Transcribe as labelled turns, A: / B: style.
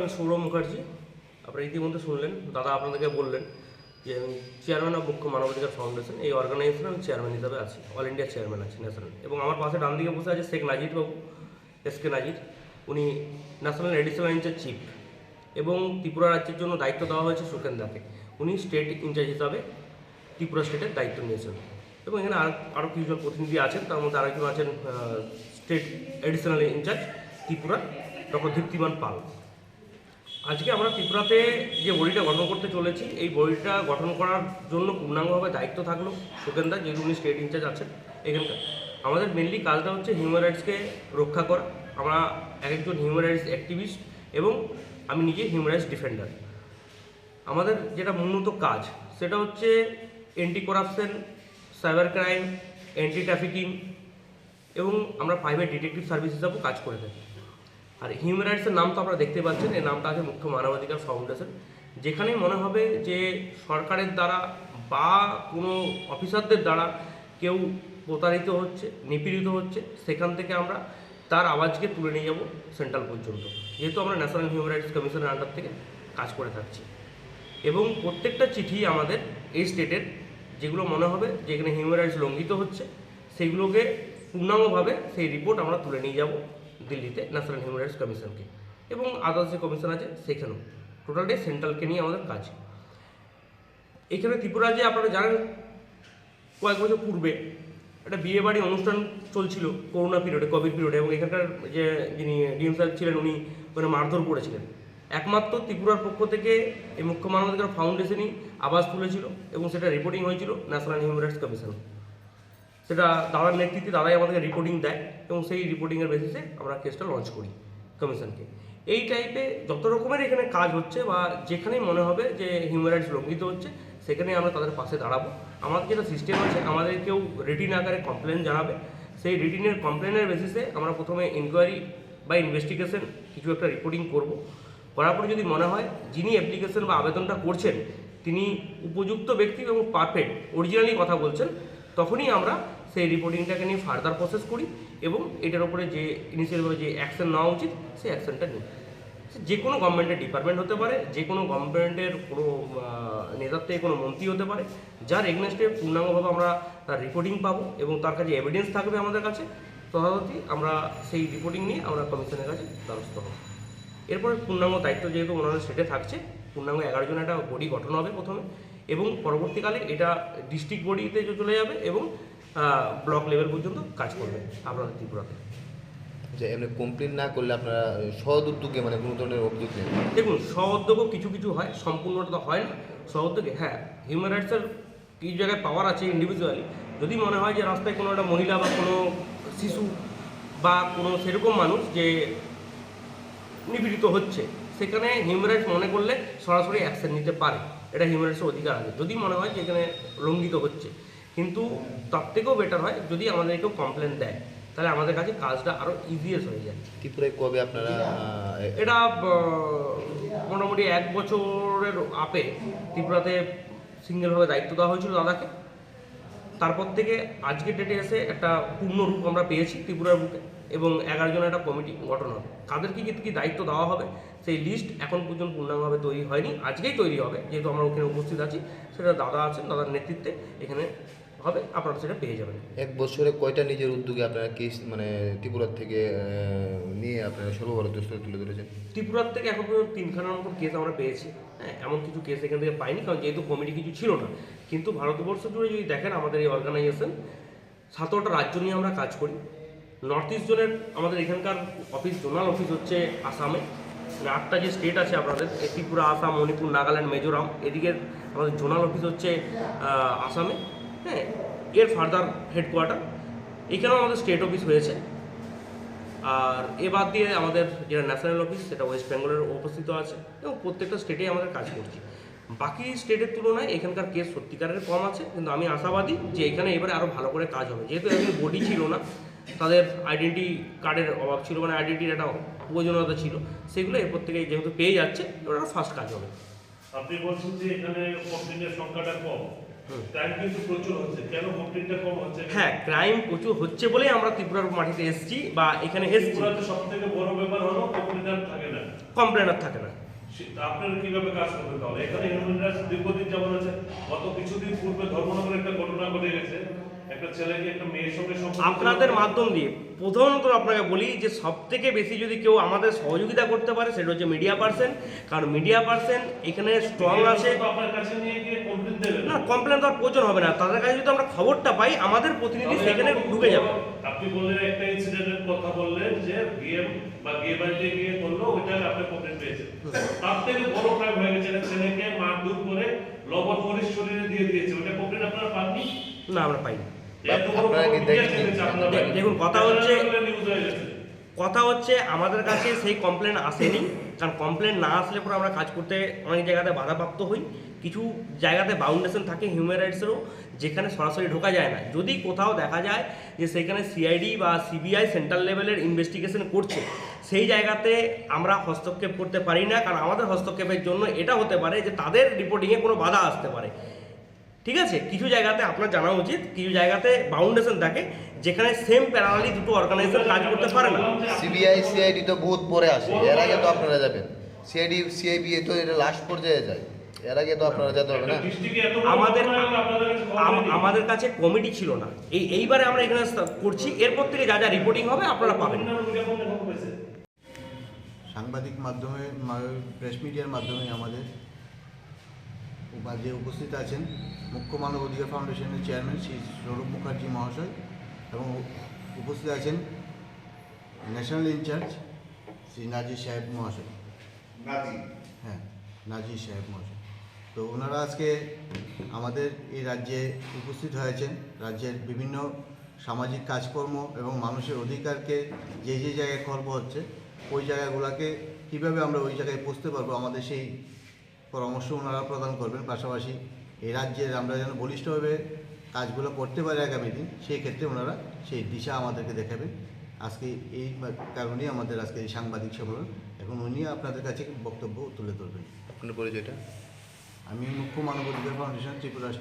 A: আমি সৌরভ মুখার্জি। আপনারা ইতিমধ্যে শুনলেন, দাদা আপনাদেরকে বললেন যে আমি চেয়ারম্যান অফ মুখ্য মানবাধিকার ফাউন্ডেশন এই অর্গানাইজেশনে আমি চেয়ারম্যান হিসাবে আছি অল ইন্ডিয়া চেয়ারম্যান আছি ন্যাশনাল এবং আমার পাশে ডান দিকে বসে আছে শেখ নাজির বাবু, এস কে নাজির। উনি ন্যাশনাল এডিশনাল ইনচার্জ চিফ এবং ত্রিপুরা রাজ্যের জন্য দায়িত্ব দেওয়া হয়েছে সুকেন্দাকে উনি স্টেট ইনচার্জ হিসাবে ত্রিপুরা স্টেটের দায়িত্ব নিয়েছেন। এবং এখানে আর আরও কিছুজন প্রতিনিধি আছেন, তার মধ্যে আরেকজন আছেন state additional incharge Tripura doctor Diptiman Pal. আজকে আমরা ত্রিপুরাতে যে বডিটা গঠন করতে চলেছি, এই বডিটা গঠন করার জন্য পূর্ণাঙ্গভাবে দায়িত্ব থাকল সুকেন্দা যেহেতু উনি স্টেট ইনচার্জ আছেন এখানকার। আমাদের মেনলি কাজটা হচ্ছে হিউম্যান রাইটসকে রক্ষা করা। আমরা এক একজন হিউম্যান রাইটস অ্যাক্টিভিস্ট এবং আমি নিজে হিউম্যান রাইটস ডিফেন্ডার আমাদের যেটা মূলত কাজ, সেটা হচ্ছে anti corruption cyber crime anti trafficking এবং আমরা প্রাইভেট ডিটেকটিভ সার্ভিস হিসাবেও কাজ করে থাকি। আর হিউম্যান রাইটসের নাম তো আপনারা দেখতে পাচ্ছেন এই নামটা আছে মুখ্য মানবাধিকার ফাউন্ডেশন যেখানে মনে হবে যে সরকারের দ্বারা বা কোনো অফিসারদের দ্বারা কেউ প্রতারিত হচ্ছে, নিপীড়িত হচ্ছে, সেখান থেকে আমরা তার আওয়াজকে তুলে নিয়ে যাব সেন্ট্রাল পর্যন্ত। যেহেতু আমরা ন্যাশনাল হিউম্যান রাইটস কমিশনের আন্ডার থেকে কাজ করে থাকছি। এবং প্রত্যেকটা চিঠি আমাদের এই স্টেটের, যেগুলো মনে হবে যেখানে হিউম্যান রাইটস লঙ্ঘিত হচ্ছে সেগুলোকে পূর্ণাঙ্গভাবে সেই রিপোর্ট আমরা তুলে নিয়ে যাব। দিল্লিতে ন্যাশনাল হিউম্যান রাইটস কমিশনকে এবং আদার্স যে কমিশন আছে, সেখানেও। টোটালটাই সেন্ট্রালকে নিয়ে আমাদের কাজ। এখানে ত্রিপুরা যে আপনারা জানেন, কয়েক বছর পূর্বে একটা বিয়ে বাড়ি অনুষ্ঠান চলছিল করোনা পিরিয়ডে কোভিড পিরিয়ডে এবং এখানকার যে যিনি ডিএম স্যার ছিলেন, উনি ওখানে মারধর করেছিলেন। একমাত্র ত্রিপুরার পক্ষ থেকে এই মুখ্য মানবাধিকার ফাউন্ডেশনই আবাস তুলেছিল, এবং সেটা রিপোর্টিং হয়েছিল ন্যাশনাল হিউম্যান রাইটস কমিশন সেটা দাদার নেতৃত্বে দাদাই আমাদেরকে রিপোর্টিং দেয় এবং সেই রিপোর্টিংয়ের বেসিসে আমরা কেসটা লঞ্চ করি কমিশনকে এই টাইপে যত রকমের এখানে কাজ হচ্ছে বা যেখানেই মনে হবে যে হিউম্যান রাইটস লঙ্ঘিত হচ্ছে সেখানে আমরা তাদের পাশে দাঁড়াবো। আমাদের যেটা সিস্টেম আছে, আমাদের কেউ রিটিন আকারে কমপ্লেন জানাবে। সেই রিটিনের কমপ্লেনের বেসিসে আমরা প্রথমে ইনকোয়ারি বা ইনভেস্টিগেশন কিছু একটা রিপোর্টিং করব। করার পরে যদি মনে হয় যিনি অ্যাপ্লিকেশন বা আবেদনটা করছেন, তিনি উপযুক্ত ব্যক্তি এবং পারফেক্ট অরিজিনালি কথা বলছেন, তখনই আমরা সেই রিপোর্টিংটাকে নিয়ে ফার্দার প্রসেস করি এবং এটার উপরে যে ইনিশিয়ালভাবে যে অ্যাকশন নেওয়া উচিত, সেই অ্যাকশনটা নিই। যে কোনো গভর্নমেন্টের ডিপার্টমেন্ট হতে পারে, যে কোনো গভর্নমেন্টের কোনো নেতার থেকে কোনো মন্ত্রী হতে পারে, যার এগনেস্টে পূর্ণাঙ্গভাবে আমরা তার রিপোর্টিং পাবো এবং তার কাছে এভিডেন্স থাকবে আমাদের কাছে তথাপতি আমরা সেই রিপোর্টিং নিয়ে আমরা কমিশনের কাছে দ্বারস্থ হব। এরপরে পূর্ণাঙ্গ দায়িত্ব যেহেতু ওনাদের সেটে থাকছে, পূর্ণাঙ্গ এগারো জন একটা বডি গঠন হবে প্রথমে এবং পরবর্তীকালে এটা ডিস্ট্রিক্ট বডিতে চলে যাবে এবং ব্লক লেভেল পর্যন্ত কাজ করবে আপনাদের ত্রিপুরাতে।
B: যে এমনি কমপ্লেন না করলে আপনারা সহজ উদ্যোগে মানে কোনো ধরনের অভিযোগ নেই?
A: দেখুন স্ব উদ্যোগও কিছু কিছু হয় সম্পূর্ণটা তো হয় না। স্ব উদ্যোগে হ্যাঁ হিউম্যান রাইটসের কিছু জায়গায় পাওয়ার আছে ইন্ডিভিজুয়ালি যদি মনে হয় যে রাস্তায় কোনো একটা মহিলা বা কোনো শিশু বা কোনো সেরকম মানুষ যে নিপীড়িত হচ্ছে সেখানে হিউম্যান রাইটস মনে করলে সরাসরি অ্যাকশন নিতে পারে। এটা হিউম্যান রাইটসের অধিকার আছে। যদি মনে হয় যে এখানে লঙ্ঘিত হচ্ছে কিন্তু তার থেকেও বেটার হয় যদি আমাদের কেউ কমপ্লেন দেয়। তাহলে আমাদের কাছে কাজটা আরও ইজিয়েস্ট হয়ে যায়।
B: ত্রিপুরায় কবে আপনারা
A: এটা মোটামুটি এক বছরের আপে ত্রিপুরাতে সিঙ্গেলভাবে দায়িত্ব দেওয়া হয়েছিল দাদাকে। তারপর থেকে আজকের ডেটে এসে একটা পূর্ণ রূপ আমরা পেয়েছি ত্রিপুরার বুকে এবং এগারো জনের একটা কমিটি গঠন হবে। কাদেরকে কি কি দায়িত্ব দেওয়া হবে সেই লিস্ট এখন পর্যন্ত পূর্ণাঙ্গভাবে তৈরি হয়নি। আজকেই তৈরি হবে যেহেতু আমরা ওখানে উপস্থিত আছি সেটা দাদা আছেন দাদার নেতৃত্বে এখানে হবে আপনারা সেটা পেয়ে যাবেন।
B: এক বছরে কয়টা নিজের উদ্যোগে আপনারা কেস মানে ত্রিপুরার থেকে নিয়ে আপনারা সর্বভারতীয় স্তরে তুলে ধরেছেন?
A: ত্রিপুরার থেকে এখন পর্যন্ত তিনখানার মতো কেস আমরা পেয়েছি। হ্যাঁ এমন কিছু কেস এখান থেকে পাইনি কারণ যেহেতু কমিটি কিছু ছিল না। কিন্তু ভারতবর্ষ জুড়ে যদি দেখেন আমাদের এই অর্গানাইজেশন সতেরোটা রাজ্য নিয়ে আমরা কাজ করি। নর্থ ইস্ট জোনের আমাদের এখানকার অফিস জোনাল অফিস হচ্ছে আসামে। মানে আটটা যে স্টেট আছে আপনাদের ত্রিপুরা আসাম মণিপুর নাগাল্যান্ড মিজোরাম। এদিকে আমাদের জোনাল অফিস হচ্ছে আসামে। হ্যাঁ এর ফার্দার হেডকোয়ার্টার এখানেও আমাদের স্টেট অফিস হয়েছে আর এ বাদ দিয়ে আমাদের যেটা ন্যাশনাল অফিস সেটা ওয়েস্ট বেঙ্গলের উপস্থিত আছে, এবং প্রত্যেকটা স্টেটেই আমাদের কাজ করছি। বাকি স্টেটের তুলনায় এখানকার কেস সত্যিকারের কম আছে, কিন্তু আমি আশাবাদী যে এখানে এবারে আরও ভালো করে কাজ হবে। যেহেতু এখন বডি ছিল না, তাদের আইডেন্টি কার্ডের অভাব ছিল মানে আইডেন্টির একটা প্রয়োজনীয়তা ছিল, সেগুলো এরপর থেকে যেহেতু পেয়ে যাচ্ছে, এবার ফার্স্ট কাজ হবে।
C: আপনি বলছেন যে এখানে সংখ্যাটা কম।
A: হ্যাঁ ক্রাইম প্রচুর হচ্ছে বলেই আমরা ত্রিপুরার মাটিতে এসেছি বা এখানে এসেছি।
C: সব থেকে বড় ব্যাপার হলো কমপ্লেনার থাকে না।
A: কমপ্লেন আর থাকে না।
C: আপনারা কীভাবে কাজ করবেন তাহলে? এখানে হিউম্যান রাইটস দীর্ঘদিন যেমন আছে। গত কিছুদিন পূর্বে ধর্মনগরে একটা ঘটনা ঘটে গেছে। একটা ছেলেকে একটা মেয়ের সঙ্গে
A: আপনাদের মাধ্যম দিয়ে। প্রধানত আপনাকে বলি যে সব থেকে বেশি যদি কেউ আমাদের সহযোগিতা করতে পারে সেটা হচ্ছে মিডিয়া পার্সন কারণ মিডিয়া পার্সন এখানে স্ট্রং আছে।
C: তো আপনার কাছে নিয়ে গিয়ে কমপ্লেন দেবেন
A: না। কমপ্লেন দেওয়ার প্রয়োজন হবে না। তাদের কাছে যদি আমরা খবরটা পাই আমাদের প্রতিনিধি সেখানে ঢুকে যাবে।
C: আপনি বললেন একটা ইনসিডেন্টের কথা বললেন যে বিয়ে বা বিয়ে বাড়িতে গিয়ে করল ওইটা আপনি কমপ্লেন পেয়েছেন। তার থেকে বড় ক্রাইম হয়ে গেছে ছেলেকে মারধর করে লবণ মরিচ শরীরে দিয়ে দিয়েছে। ওইটা কমপ্লেন আপনারা পাননি?
A: না আমরা পাইনি। দেখুন, কথা হচ্ছে- কথা হচ্ছে আমাদের কাছে সেই কমপ্লেন আসেনি। কারণ কমপ্লেন না আসলে পরে আমরা কাজ করতে অনেক জায়গাতে বাধাপ্রাপ্ত হই। কিছু জায়গাতে বাউন্ডেশন থাকে হিউম্যান রাইটসেরও যেখানে সরাসরি ঢোকা যায় না। যদি কোথাও দেখা যায় যে সেখানে সিআইডি বা সিবিআই সেন্ট্রাল লেভেলের ইনভেস্টিগেশন করছে সেই জায়গাতে আমরা হস্তক্ষেপ করতে পারি না। কারণ আমাদের হস্তক্ষেপের জন্য এটা হতে পারে যে তাদের রিপোর্টিংয়ে কোনো বাধা আসতে পারে। ঠিক আছে? কিছু জায়গাতে আপনার জানা উচিত কিছু জায়গাতে বাউন্ডেশন থাকে যেখানে সেম প্যারালি দুটো অর্গানাইজেশন কাজ করতে পারে না।
B: সিবিআই সিআইডি তো বহুত পরে আসে এর আগে তো আপনারা যাবেন। সিআইডি সিআইবি তো এটা লাস্ট পর্যায়ে যায় এর আগে তো আপনারা যেতে হবে না।
A: আমাদের। আমাদের কাছে কমিটি ছিল না। এই এইবারে আমরা এখানে করছি এরপর থেকে যা যা রিপোর্টিং হবে আপনারা পাবেন?
D: সাংবাদিক মাধ্যমে প্রেস মিডিয়ার মাধ্যমে আমাদের উপ- যে উপস্থিত আছেন মুখ্য মানব অধিকার ফাউন্ডেশনের চেয়ারম্যান শ্রী সৌরভ মুখার্জি মহাশয় এবং উপস্থিত আছেন ন্যাশনাল ইনচার্জ শ্রী নাজির সাহেব মহাশয়। হ্যাঁ নাজির সাহেব মহাশয়। তো ওনারা আজকে আমাদের এই রাজ্যে উপস্থিত হয়েছেন। রাজ্যের বিভিন্ন সামাজিক কাজকর্ম এবং মানুষের অধিকারকে যে যে জায়গায় খর্ব হচ্ছে ওই জায়গাগুলোকে কীভাবে আমরা ওই জায়গায় পৌঁছতে পারব আমাদের সেই পরামর্শ ওনারা প্রদান করবেন। পাশাপাশি এই রাজ্যের আমরা যেন বলিষ্ঠভাবে কাজগুলো করতে পারি আগামী দিন সেই ক্ষেত্রে ওনারা সেই দিশা আমাদেরকে দেখাবেন। আজকে এই কারণেই আমাদের আজকে এই সাংবাদিক সম্মেলন। এখন উনি আপনাদের কাছে বক্তব্য তুলে ধরবেন।
B: আপনার পরিচয়টা?
D: আমি মুখ্য মানব অধিকার ফাউন্ডেশন ত্রিপুরা